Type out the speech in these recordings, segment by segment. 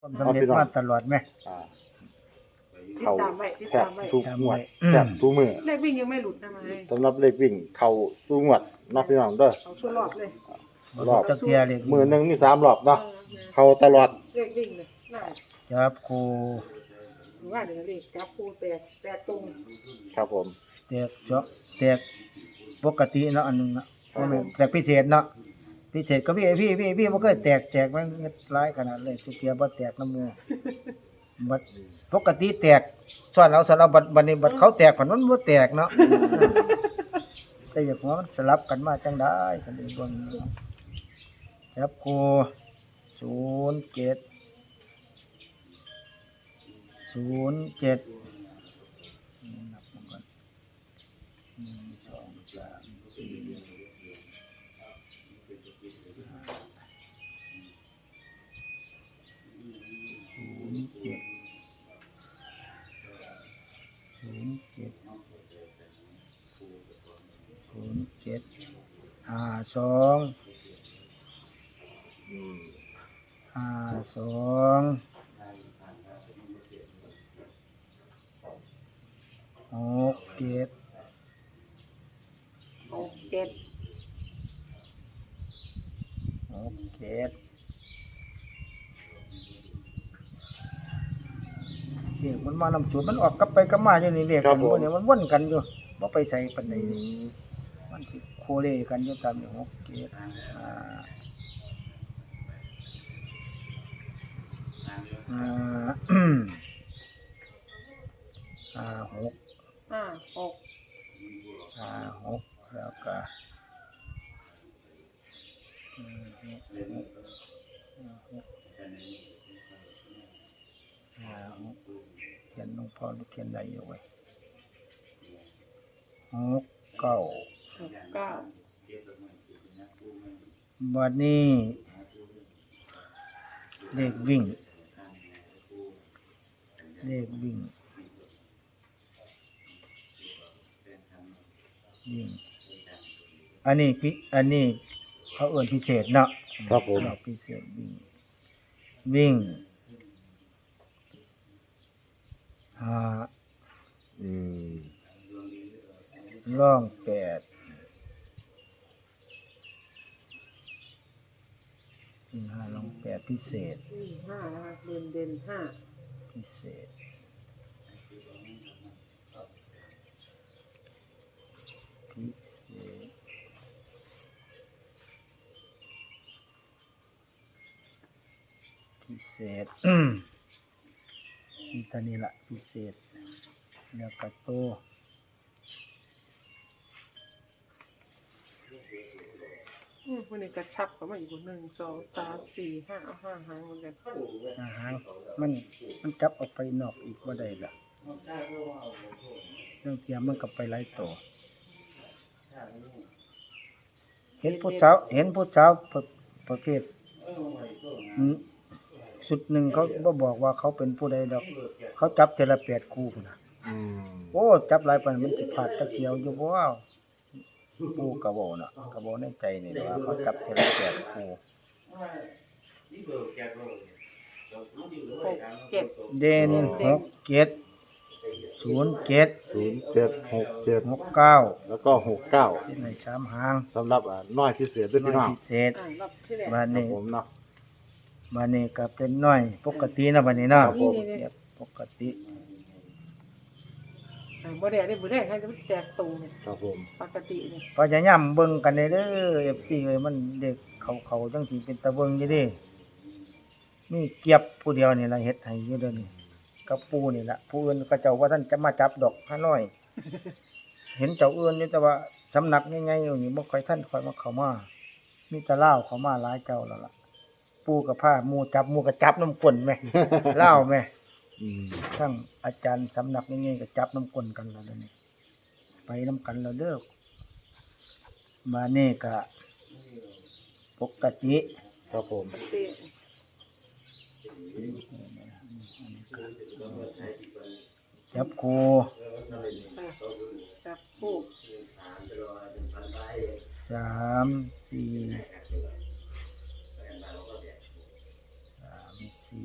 ความสำเร็จมาตลอดไหม อ่าติดเขาตามไว้ติดแทบตามไว้ทุกงวดอืม แทบทุกมือเลขวิ่งยังไม่หลุดนะมาให้สำหรับเลขวิ่งเขาสู้งวดเนาะพี่น้องเด้อ เอาชั่วรอบเลยรอบจักเทียเลยมือหนึ่งมีสามรอบเนาะเออเขาตลอดเลขวิ่งเลยน่าจับครูหรือว่าเดี๋ยวเลขจับคู่แปดแปดตรงครับผม แตกเจาะแตกปกติเนาะอันหนึงเนาะครับผม แตกพิเศษเนาะ พิเศษก็พี่พี่พี่พี่บ่เคยแตกแจกมันเฮ็ดร้ายขนาดเลยทุเทียบ่แตกน้ำมูบัดปกติแตกส่วนเราส่วนเราบัดบัดนี้บัดเขาแตกผันมันบ่แตกเนาะแต่อย่างว่ามันสลับกันมาจังได้สันนิบนจับครูศูนย์เจ็ดศูนย์เจ็ดนับก่อนหนึ่งสองสามสี่ เจ็ดศูนย์เจ็ดห้าสองห้าสองหกเจ็ดหกเจ็ดหกเจ็ด เรียกมันมานำจุดมันออกกลับไปกลับมาอยู่นี่เรียกกันบ่เนี่ยมันวนกันอยู่บ่ไปใส่ปันใดมันสิโคเลกันอยู่ตามอยู่หกเจ็ดอ่าอ่าห้าหกห้าหกห้าหกแล้วก็อืมหกหกห้าหก เขียนลงพอเขียนได้อยู่ไว้ยหกเก้าหกเก้าบัดนี้เลขวิ่งเลขวิ่งวิ่งอันนี้พิอันนี้เขาเอื่นพิเศษเนาะครับผมเราพิเศษวิ่งวิ่ง ห้าอืมล่องแปดวิ่งห้าล่องแปดพิเศษอืมห้านะคะเด่นเด่นห้าพิเศษ พิเศษ พิเศษ มีตอนนี้ละพิเศษแล้วก็โตอืมวันนี้กระชับเข้ามาอีกคนหนึ่งสองสามสี่ห้าห้าหางเหมือนกันอาหารมันมันจับออกไปนอกอีกว่าได้ละเรื่องเทียมมันก็ไปไล่ตัวเห็นผู้สาวเห็นผู้สาวประประเภท อืมสุดหนึ่งเขาบ่บอกว่าเขาเป็นผู้ใดดอก เขาจับเทละแปดคู่พุ่นนะอืมโอ้จับหลายปันมันสิขาดตะเกียวอยู่บ่ว้าวปูกระโบน่ะกระโบในใจนี่ว่าเขาจับเทละแปดคู่หกเจ็ดเด่นหกเจ็ดศูนย์เจ็ดศูนย์เจ็ดหกเจ็ดหกเก้าแล้วก็หกเก้าในสามหางสำหรับอ่าน้อยพิเศษด้วยพี่น้องพิเศษอ่ารอบที่แรกบ้านครับนี้ ผมเนาะ บ้านนี้ก็เป็นน้อยปกตินะบ้านนี้เนาะครับผม เรียบปกติอ่าบ่ได้ได้บ่ได้ให้จะแจกตูเนี่ยครับผมปกติเนี่ยพยายามเบิ่งกันเด้อ FC เอ้ยมันเด็กเขาเขาจังสิเป็นตะเบิ่งอยู่เด้มีเกียบผู้เดียวนี่ล่ะเฮ็ดให้อยู่เด้อนี่กับปูนี่ล่ะผู้อื่นก็เจ้าว่าท่านจะมาจับดอกฮานอย เห็นเจ้าอื่นอยู่แต่ว่าสำนักใหญ่ๆอยู่นี่บ่ค่อยท่านค่อยมาเข้ามามีแต่ลาวเข้ามาหลายเจ้าแล้วล่ะ ปูกับผ้าหมู่จับหมู่ก็จับน้ำกลนแม่ลาวแม่อืมทั้งอาจารย์สำนักนี่ๆก็จับน้ำกลนกันแล้วเดี๋ยวนี้ไปน้ำกันแล้วเด้อมานี่ก็ปกติครับผมปกติจับครูอะจับคู่สามสี่ สี่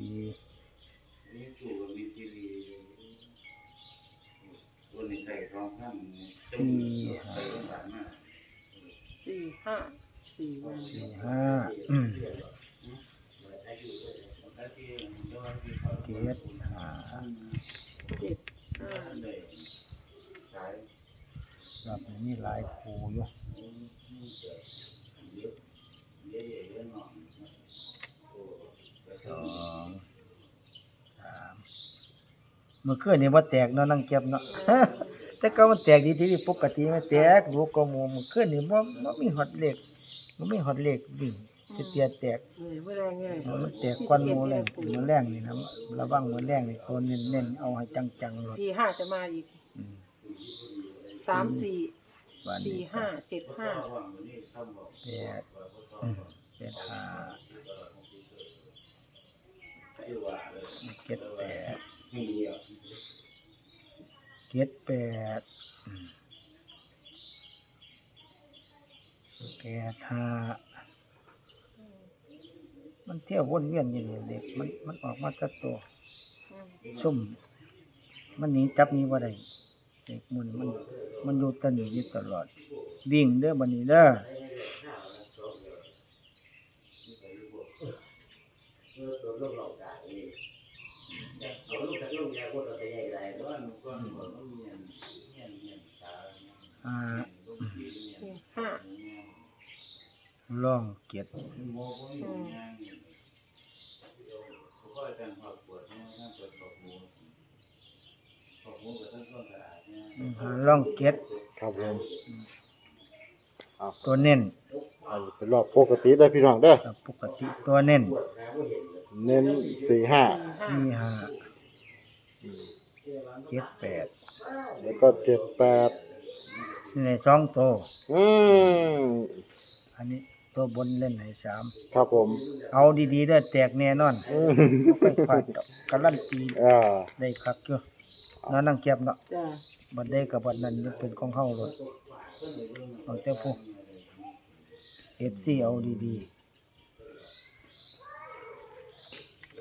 สี่ห้าสี่ห้าสี่ห้าสี่ห้าเกตหาเกตห้าแบบนี้หลายครูอยู่สอ เมื่อคืนนี่ว่าแตกเนาะนั่งเก็บเนาะ แต่ก็มันแตกดีที่ปกติไม่แตกลูกก็หมูเมื่อคืนนี่บ่บ่มีฮอดเหล็กบ่มีฮอดเหล็กวิ่งจะเตียแตกเนี่ยไม่ได้ง่ายมันแตกก้อนหมูเลยมือแรงนี่นะระวังมือแรงนี่ตัวเน้นๆเอาให้จังๆเลยสี่ห้าจะมาอีกอืมสามสี่วันสี่นี้ห้าเจ็ดห้าแปดอืมแปดห้าเจ็ดแปด เจ็ดแปดอืมแปดห้ามันเที่ยววนเวียนอยู่นี่เด็กมันมันออกมาตัดตัวซุ่ม มันหนีจับหนี้บ่าได้เด็กมันมันมันอยู่ตันอยู่ตลอด วิ่งเด้อบัดนี้เด้อ อ่าห้าล่องเกียรติอืมหาล่องเกียรติครับผมตัวเน้นอันนี้เป็นรอบปกติได้อพี่น้องเด้อกับปกติตัวเน้น เน้นสี่ห้าสี่ห้าสี่ห้าเจ็ดแปดแล้วก็เจ็ดแปดนี่ในสองตัวอืมอันนี้ตัวบนเล่นให้สามครับผม เอาดีๆเด้อแตกแน่นอนอืมบ่ไปพลาดดอกการันตีอ่าได้คักอยู่เนาะนั่งเก็บเนาะจ้าบัดได้กับบัดนั้นนี่เป็นของเฮาโลดเอาแต่พวก FC เอาดีๆ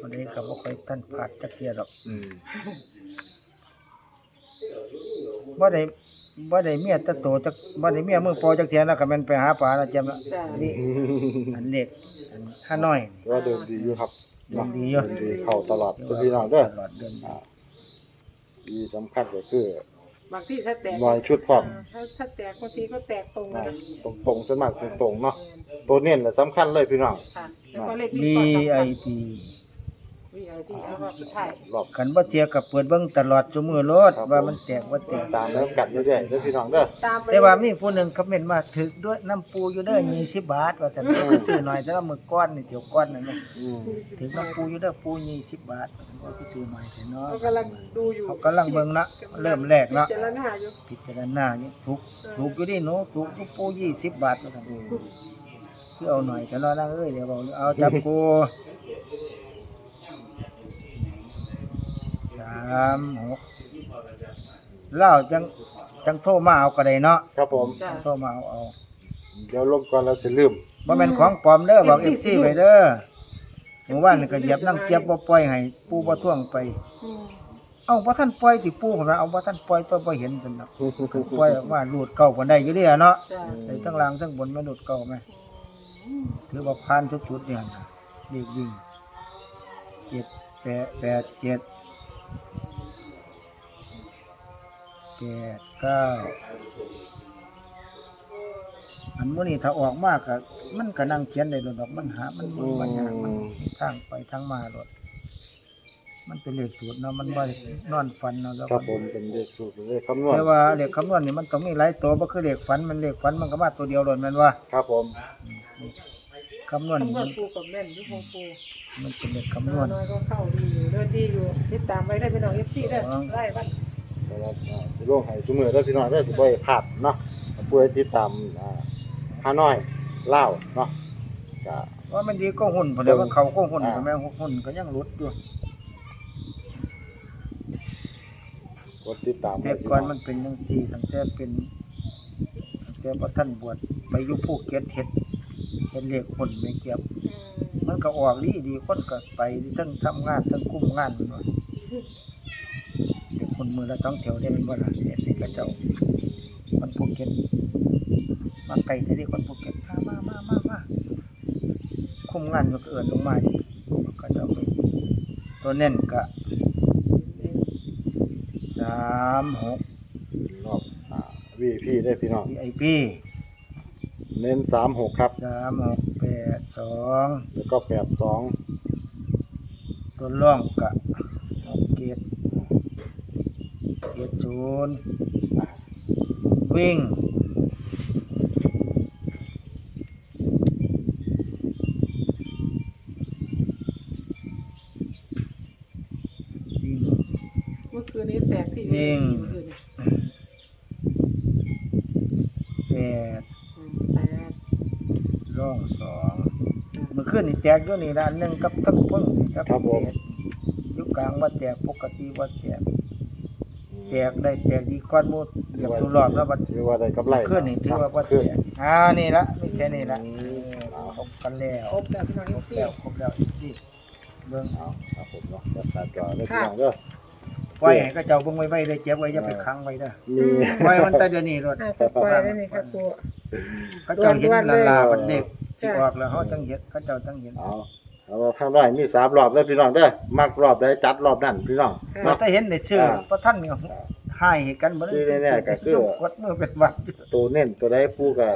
บัดได้ก็บ่ค่อยทันพลาดจักเที่ยดอกอืมบ่ได้บ่ได้เมียแตะโตจักบ่ได้เมียมือโปอจักเที่ยแล้วก็แม่นไปหาปลาแล้วจำละนี่อันเล็กอันห้าน้อยก็เดินดีอยู่ครับเดินดีอยู่เดินดีเข้าตลอดเด้อพี่น้องเด้อตลอดเดินดีอ่าที่สำคัญก็คือบางที่ถ้าแตกรอยชุดพร้อม ถ้าถ้าแตกบางทีก็แตกตรงเลอ่ายนะตรงๆส่วนมากตรงๆเนาะตัวเน้นน่ะสำคัญเลยพี่น้อง ค่ะแล้วก็เลขนี้ก็สำคัญ VIP VIP แล้วก็ผู้ชายรอบคันบ่เสียก็เปิดเบิ่งตลอดซุมื้อโลดครับว่ามันแตกบ่แตกตามแล้วกัดเรื่อยๆเด้อพี่น้องเด้อตามไปแต่ว่ามีผู้หนึ่งคอมเมนต์มาถึกด้วยน้ำปูอยู่เด้อ20บาทว่าซั่นก็ซื้อหน่อยแต่ว่ามื้อก้อนนี่เดี๋ยวก้อนนั่นนะอืมถึงน้ำปูอยู่เด้อปู20บาทว่าซั่นก็ซื้อหน่อยแต่เนาะเขากำลังดูอยู่เขากำลังเบิ่งนะเริ่มแรกเนาะพิจารณาอยู่พิจารณาอยู่ถูกถูกอยู่ดิหนูถูกอยู่ปู20บาทว่าซั่นคือเอาหน่อยแต่เนาะนางเอ้ยเดี๋ยวบอกเอาจับกู สามเล่าจังจังโทรมาเอาก็ได้เนาะครับผมจังโทรมาเอาเอาเดี๋ยวลงก่อนแล้วสิลืม บ่เป็นของปลอมเด้อบอกเอฟซีไปเด้อหมู่บ้านก็เหยียบนั่งเก็บบ่ปล่อยให้ปู่บ่ท่วงไป อืมเอ้าบ่ท่านปล่อยที่ปู่ของเราเอาบ่ท่านปล่อยตัวบ่เห็นซั่นะปล่อยออกมาลุดเก่าคนได้อยู่เด้อเนาะจ้ไอ้ทั้งล่างทั้งบนมาหลุดเก่าแม่อืมถือว่าผ่นชุดจุดเนี่ยนะเรียกวิ่งเจ็ด ดแปดเจ็ดแปดเก้าอันมื้อนี้ถ้าออกมากก็มันก็นั่งเขียนได้โลดดอกมันหา มันมันมันยากมันมีทางไปทางมาโลดมันเป็นเลขสูตรเนาะมันบ่ได้นอนฝันเนาะแล้วครับผมเป็นเลขสูตรเป็นเลขคำนวณแต่ว่าเลขคำนวณนี่มันต้องมีหลายตัวบ่คือเลขฝันมันเลขฝันมันก็มาตัวเดียวโลดแม่นว่าครับผมคำนวณนี่คำนวมัณนปูกับแม่นอยู่ของปูมันเป็นเลขคำนวณน้อยก็เข้าดีอยู่เดินดีอยู่ติดตามไว้ได้พี่น้อง FC ได้ไล่บ้านสำหรับอ่าสิลงให้ซุมื้อเด้อพี่น้องเด้อสิบ่ให้พลาดเนาะผู้ใดติดตามอ่าฮานอยลาวเนาะก็ว่ามันดีก็หุ่นพอแล้วก็เขาก็หุ่นอ่าก็แม่งหุ่นก็ยังหลุดอยู่กดติดตามแต่ไว้พี่ก่อนน้องมันเป็นจังซี่ตั้งแต่เป็นตั้งแต่พระท่านบวชไปอยู่ภูเก็ตเฮ็ดเฮ็ดเลขหุ่นไม่เก็บอืมมันก็ออกดีดีคนก็ไปทั้งทำงานทั้งคุมงานมันว่าเด็ก คนมือละสองแถวได้เป็นบ่ล่ะเฮ็ดให้กับเจ้าคนภูเก็ตมาไกลแต่ที่คนภูเก็ตมามามามามาคุมงานมันก็เอินลงมาดิมันก็จะไปตัวเน้นก็สามหกรอบอ่า VIP ได้พี่น้องไอพีเน้นสามหกครับสามหกแปดสองแล้วก็แปดสองตัวร่องกะหกเกต เกตศูนย์วิ่งวิ่งเมื่อคืนนี้แตกที่วิ่งเมื่อคืนนี้แปดอืมแปดร่องสองเมื่อคืนนี่แตกอยู่นี่ละอันหนึ่งกับทั้งพุ่นนี่กับพิเศษอยุกลางว่าแตกปกติว่าแตก แตกได้แตกดีก้อนหมูเกือบทุกรอบแล้วบัดถือว่าได้กำไรขึ้นนี่ถือว่าว่าขึ้นแตกอ่านี่ละไม่แค่นี้ละครบกันแล้วครบแล้วพี่น้องครบสี่แล้วครบแล้วอีกสิเบิ่งเอาครับผมเนาะจัดการจอได้พี่น้องเด้อไว้ให้ก็เจ้าเบิ่งไว้ไว้ได้เจ็บไว้อย่าไปค้างไว้เด้อมีไว้มันแต่เดี๋ยวนี้รถห้าตัวปล่อยแล้วนี่ครับครูเขาเจ้าเห็นวันลาเลยลาบันเด็กสิจ้ะออกแล้วเขาจังเห็นเขาเจ้าจังเห็น เอาเอาว่าข้างน้อยมีสามรอบเด้อพี่น้องเด้อมักรอบใดจัดรอบนั้นพี่น้องเราเนาะ แต่เห็นในชื่ออ่าเพราะท่านเนี่ยให้กันบ่ได้ที่แน่ๆก็คือจุกดมือเป็นวัดตัวเน้นตัวใดปูก็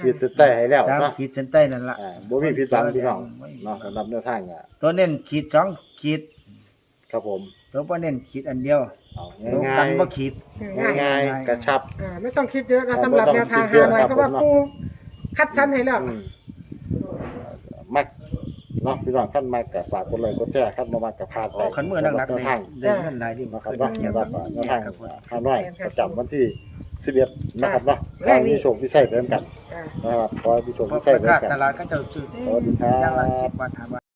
ขีดเส้นใต้ให้แล้วตามเนาะขีดเส้นใต้นั่นล่ะอ่าบ่มีผิดหวังพี่น้องเนาะสำหรับแนวทางอะตัวเน้นขีดสองขีดครับผมตัวบ่เน้นขีดอันเดียวเอาตัวง่ากัยนบ่ขีด ง่ายง่ายๆกระชับ อ่าไม่ต้องคิดเยอะนะอ่าสำหรับไม่แนต้วองทางคิดเยหาอะหน่อยครับเพราะว่าผมเนาะครูคัดชั้นให้แล้ว อืมมัก เนาะพี่น้องขั้นมักกับฝากกดไลค์กดแชร์ขั้นบ่มักกับพาดไปโอ้ขันมือนักๆแนได้วทางได้เงินหลายดินะครับขึ้เนาะเกี่ยวสำหรักับบแนวทางครับผมห้าน้อยประจำวันที่11นะครับเนาะขอให้มีโชคมีชัยเหมือนกันอ่านะครับขอให้มีโชคเพมีราะชัยปเหมืระอนกาศกันตลาดเขาเจ้าซื้อสวัสดีครับอย่างละ10บาท5บาท